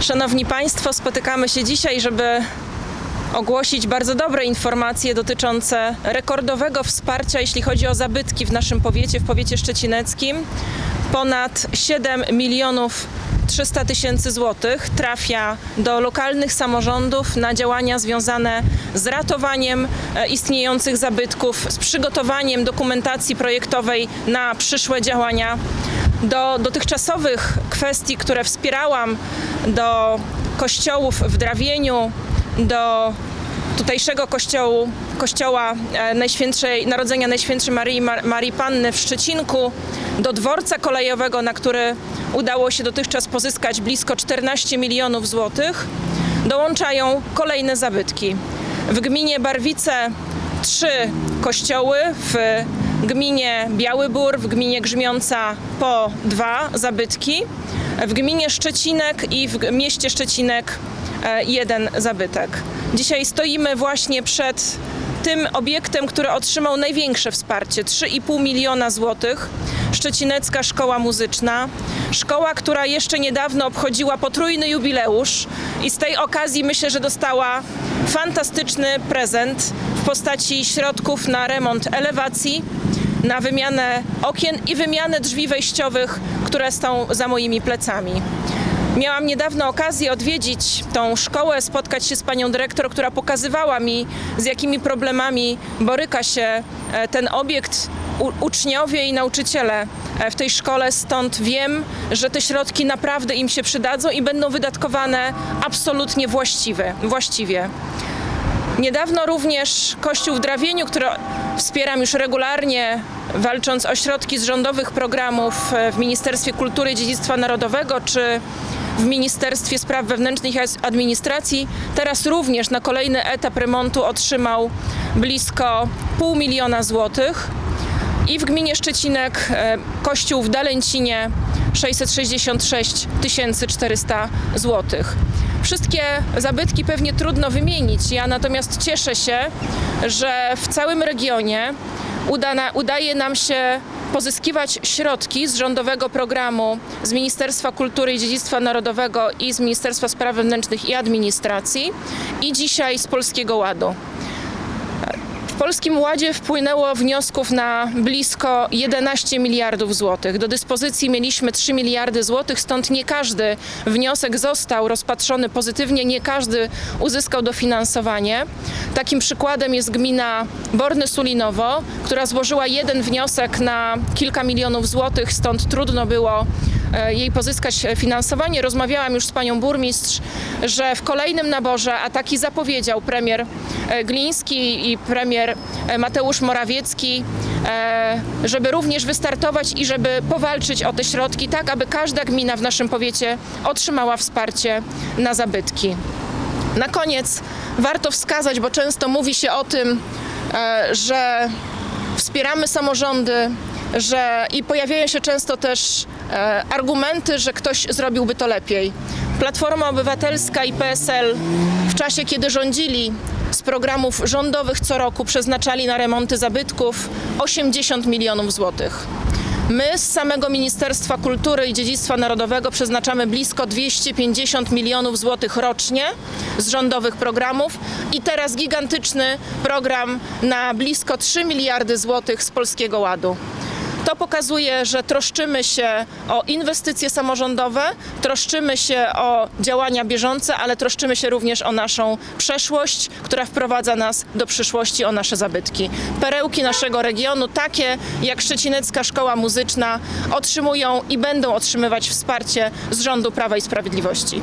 Szanowni Państwo, spotykamy się dzisiaj, żeby ogłosić bardzo dobre informacje dotyczące rekordowego wsparcia, jeśli chodzi o zabytki w naszym powiecie, w powiecie szczecineckim. Ponad 7 milionów 300 tysięcy złotych trafia do lokalnych samorządów na działania związane z ratowaniem e, istniejących zabytków, z przygotowaniem dokumentacji projektowej na przyszłe działania do dotychczasowych kwestii, które wspierałam, do kościołów w Drawieniu, do tutejszego kościołu, kościoła e, Najświętszej, Narodzenia Najświętszej Marii, Mar- Marii Panny w Szczecinku, do dworca kolejowego, na który udało się dotychczas pozyskać blisko 14 milionów złotych, dołączają kolejne zabytki. W gminie Barwice trzy kościoły, w gminie Biały Bór, w gminie Grzmiąca po dwa zabytki, w gminie Szczecinek i w mieście Szczecinek e, jeden zabytek. Dzisiaj stoimy właśnie przed tym obiektem, który otrzymał największe wsparcie 3,5 miliona złotych. Szczecinecka Szkoła Muzyczna. Szkoła, która jeszcze niedawno obchodziła potrójny jubileusz i z tej okazji myślę, że dostała fantastyczny prezent w postaci środków na remont elewacji, na wymianę okien i wymianę drzwi wejściowych, które są za moimi plecami. Miałam niedawno okazję odwiedzić tą szkołę, spotkać się z panią dyrektor, która pokazywała mi, z jakimi problemami boryka się e, ten obiekt, uczniowie i nauczyciele e, w tej szkole. Stąd wiem, że te środki naprawdę im się przydadzą i będą wydatkowane absolutnie właściwe, właściwie. Niedawno również Kościół w Drawieniu, który wspieram już regularnie, walcząc o środki z rządowych programów e, w Ministerstwie Kultury i Dziedzictwa Narodowego czy w Ministerstwie Spraw Wewnętrznych i Administracji, teraz również na kolejny etap remontu otrzymał blisko pół miliona złotych. I w gminie Szczecinek e, kościół w Dalęcinie 666 400 złotych. Wszystkie zabytki pewnie trudno wymienić. Ja natomiast cieszę się, że w całym regionie udaje nam się pozyskiwać środki z rządowego programu z Ministerstwa Kultury i Dziedzictwa Narodowego i z Ministerstwa Spraw Wewnętrznych i Administracji i dzisiaj z Polskiego Ładu. W Polskim Ładzie wpłynęło wniosków na blisko 11 miliardów złotych. Do dyspozycji mieliśmy 3 miliardy złotych, stąd nie każdy wniosek został rozpatrzony pozytywnie, nie każdy uzyskał dofinansowanie. Takim przykładem jest gmina Borny Sulinowo, która złożyła jeden wniosek na kilka milionów złotych, stąd trudno było jej pozyskać finansowanie. Rozmawiałam już z panią burmistrz, że w kolejnym naborze, a taki zapowiedział premier e, Gliński i premier e, Mateusz Morawiecki, e, żeby również wystartować i żeby powalczyć o te środki, tak aby każda gmina w naszym powiecie otrzymała wsparcie na zabytki. Na koniec warto wskazać, bo często mówi się o tym, e, że wspieramy samorządy, że i pojawiają się często też e, argumenty, że ktoś zrobiłby to lepiej. Platforma Obywatelska i PSL w czasie, kiedy rządzili z programów rządowych co roku przeznaczali na remonty zabytków 80 milionów złotych. My z samego Ministerstwa Kultury i Dziedzictwa Narodowego przeznaczamy blisko 250 milionów złotych rocznie z rządowych programów i teraz gigantyczny program na blisko 3 miliardy złotych z Polskiego Ładu. To pokazuje, że troszczymy się o inwestycje samorządowe, troszczymy się o działania bieżące, ale troszczymy się również o naszą przeszłość, która wprowadza nas do przyszłości, o nasze zabytki. Perełki naszego regionu, takie jak Szczecinecka Szkoła Muzyczna, otrzymują i będą otrzymywać wsparcie z rządu Prawa i Sprawiedliwości.